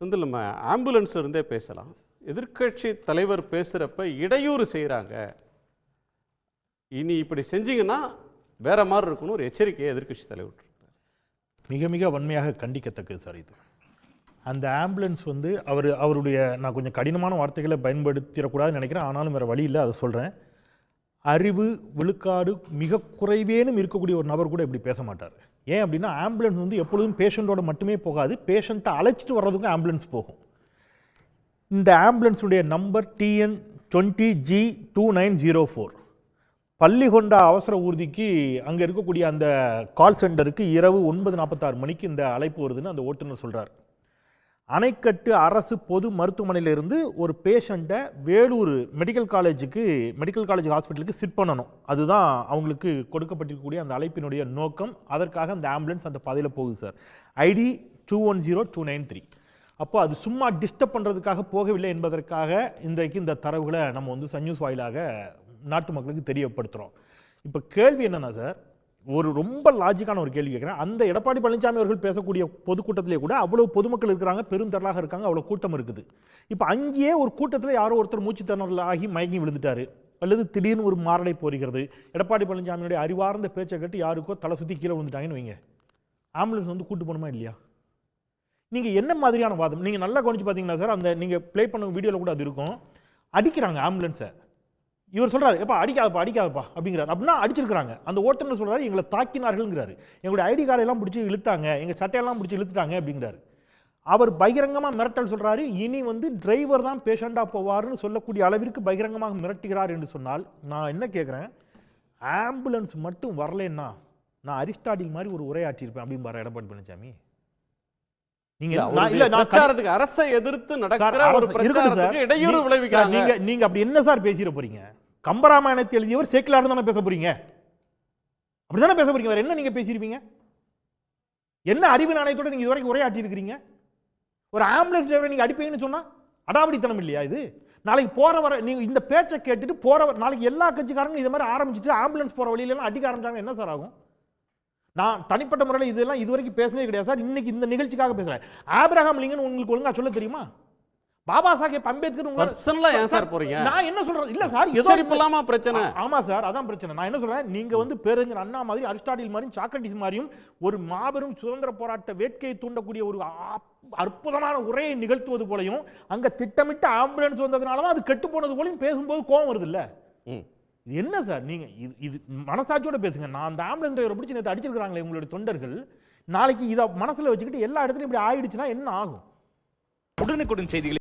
செந்தில் நம்ம ஆம்புலன்ஸ்ல இருந்தே பேசலாம். எதிர்க்கட்சி தலைவர் பேசுகிறப்ப இடையூறு செய்கிறாங்க இனி இப்படி செஞ்சீங்கன்னா வேற மாதிரி இருக்கும்னு ஒரு எச்சரிக்கையை எதிர்க்கட்சி தலைவர் மிக மிக வன்மையாக கண்டிக்கத்தக்கது சார் இது. அந்த ஆம்புலன்ஸ் வந்து அவர் அவருடைய நான் கொஞ்சம் கடினமான வார்த்தைகளை பயன்படுத்திடக்கூடாதுன்னு நினைக்கிறேன். ஆனாலும் வேறு வழி இல்லை அதை சொல்கிறேன் அறிவு விழுக்காடு மிக குறைவேனும் இருக்கக்கூடிய ஒரு நபர் கூட இப்படி பேச மாட்டார். ஏன் அப்படின்னா ஆம்புலன்ஸ் வந்து எப்பொழுதும் பேஷண்ட்டோட மட்டுமே போகாது. பேஷண்ட்டை அழைச்சிட்டு வர்றதுக்கும் ஆம்புலன்ஸ் போகும். இந்த ஆம்புலன்ஸுடைய number TN twenty G two nine zero four Pallikonda அவசர ஊர்திக்கு அங்கே இருக்கக்கூடிய அந்த கால் சென்டருக்கு இரவு ஒன்பது நாற்பத்தாறு மணிக்கு இந்த அழைப்பு வருதுன்னு அந்த ஓட்டுநர் சொல்கிறார் அணைக்கட்டு அரசு பொது மருத்துவமனையிலிருந்து ஒரு பேஷண்ட்டை வேலூர் மெடிக்கல் காலேஜுக்கு மெடிக்கல் காலேஜ் ஹாஸ்பிட்டலுக்கு சிட் பண்ணணும். அதுதான் அவங்களுக்கு கொடுக்கப்பட்டிருக்கக்கூடிய அந்த அழைப்பினுடைய நோக்கம். அதற்காக அந்த ஆம்புலன்ஸ் அந்த பாதையில் போகுது sir. ID two one zero two nine three அப்போ அது சும்மா டிஸ்டர்ப் பண்ணுறதுக்காக போகவில்லை என்பதற்காக இன்றைக்கு இந்த தரவுகளை நம்ம வந்து சன் நியூஸ் வாயிலாக நாட்டு மக்களுக்கு தெரியப்படுத்துகிறோம் இப்போ கேள்வி என்னென்னா சார் ஒரு ரொம்ப லாஜிக்கான ஒரு கேள்வி கேட்குறேன். அந்த எடப்பாடி பழனிசாமி அவர்கள் பேசக்கூடிய பொதுக்கூட்டத்திலே கூட அவ்வளோ பொதுமக்கள் இருக்கிறாங்க பெருந்தரலாக இருக்காங்க அவ்வளோ கூட்டம் இருக்குது. இப்போ அங்கேயே ஒரு கூட்டத்தில் யாரோ ஒருத்தர் மூச்சு திணறல் ஆகி மயங்கி விழுந்துட்டாரு. அல்லது திடீர்னு ஒரு மாரடை போரிகிறது எடப்பாடி பழனிசாமியுடைய அறிவார்ந்த பேச்சை கேட்டு யாருக்கோ தலை சுற்றி கீழே விழுந்துட்டாங்கன்னு வைங்க. ஆம்புலன்ஸ் வந்து கூட்டு போகணுமா இல்லையா? நீங்கள் என்ன மாதிரியான வாதம்? நீங்கள் நல்லா கவனிச்சு பார்த்தீங்கன்னா சார்? அந்த நீங்கள் ப்ளே பண்ண வீடியோவில் கூட அது இருக்கும். அடிக்கிறாங்க ஆம்புலன்ஸை. இவர் சொல்கிறாரு எப்பா அடிக்காதப்பா அடிக்காதப்பா அப்படிங்கிறார். அப்படின்னா அடிச்சிருக்காங்க அந்த ஓட்டுநர் சொல்கிறாரு எங்களை தாக்கினார்கள்ங்கிறாரு. எங்களுடைய ஐடி கார்டெல்லாம் பிடிச்சி இழுத்தாங்க. எங்கள் சட்டையெல்லாம் பிடிச்சி இழுத்துட்டாங்க அப்படிங்கிறாரு. அவர் பகிரங்கமாக மிரட்டல் சொல்கிறாரு இனி வந்து டிரைவர் தான் பேஷண்ட்டாக போவார்னு சொல்லக்கூடிய அளவிற்கு பகிரங்கமாக மிரட்டுகிறார் என்று சொன்னால் நான் என்ன கேட்குறேன் ஆம்புலன்ஸ் மட்டும் வரலன்னா நான் அரிஸ்டாடில் மாதிரி ஒரு உரையாற்றியிருப்பேன் அப்படின்னு பாரு எடப்பாடி பழனிசாமி. நீங்க அரசை எதிர்த்து நடக்கிற ஒரு. பிரச்சாரத்துக்கு இடையூறு விளைவிக்கிறாங்க. நீங்க நீங்க அப்படி என்ன சார் பேசிட போறீங்க? கம்பராமாயணத்தை எழுதியவர் சேக்கிலார் தானே பேச போறீங்க? அப்படிதானே பேச போறீங்க? வேற என்ன நீங்க பேசியிருப்பீங்க என்ன அறிவு நாணயத்தோட நீங்க இதுவரைக்கும் உரையாற்றி இருக்கிறீங்க ஒரு ஆம்புலன்ஸ் டிரைவரை நீங்க அடிப்பீங்கன்னு சொன்னா அடாவடித்தனம் இல்லையா இது? நாளைக்கு போற வர நீங்க இந்த பேச்சை கேட்டுட்டு போற நாளைக்கு எல்லா கட்சிக்காரங்களும் இது மாதிரி ஆரம்பிச்சுட்டு ஆம்புலன்ஸ் போற வழியில அடிக்க ஆரம்பிச்சாங்க என்ன சார் ஆகும்? நான் தனிப்பட்ட முறையில் இதெல்லாம் இதுவரைக்கும் பேசினதே கிடையாது சார். இன்னைக்கு இந்த நிகழ்ச்சிக்காக பேசுறேன். ஆபிரகாம் லிங்கன் உங்களுக்கு ஒழுங்கா சொல்ல தெரியுமா? பாபா சாஹேப் அம்பேத்கர் உங்க பர்சனலா ஏன் சார் போறீங்க? நான் என்ன சொல்றேன் இல்ல சார் இல்லாம பிரச்சனை. ஆமா சார் அதான் பிரச்சனை. நான் என்ன சொல்றேன்? நீங்க வந்து பேரறிஞர் அண்ணா மாதிரி அரிஸ்டாட்டில் மாதிரியும் சாக்ரட்டிஸ் மாதிரியும் ஒரு மாபெரும் சுதந்திர போராட்ட வேட்கையை தூண்டக்கூடிய ஒரு அற்புதமான உரையை நிகழ்த்துவது போலையும் அங்க திட்டமிட்ட ஆம்புலன்ஸ் வந்ததுனால தான் அது கெட்டு போனது போலையும் பேசும்போது கோவம் வருது இல்ல? ம். இது என்ன சார்? நீங்க இது இது மனசாட்சியோட பேசுங்க. நான் அந்த ஆம்புலன்ஸ் டிரைவரை பிடிச்சி நேற்று அடிச்சிருக்காங்களே உங்களுடைய தொண்டர்கள். நாளைக்கு இதை மனசுல வச்சுக்கிட்டு எல்லா இடத்துலையும் இப்படி ஆயிடுச்சுன்னா என்ன ஆகும்? உடனுக்குடன் செய்திகளை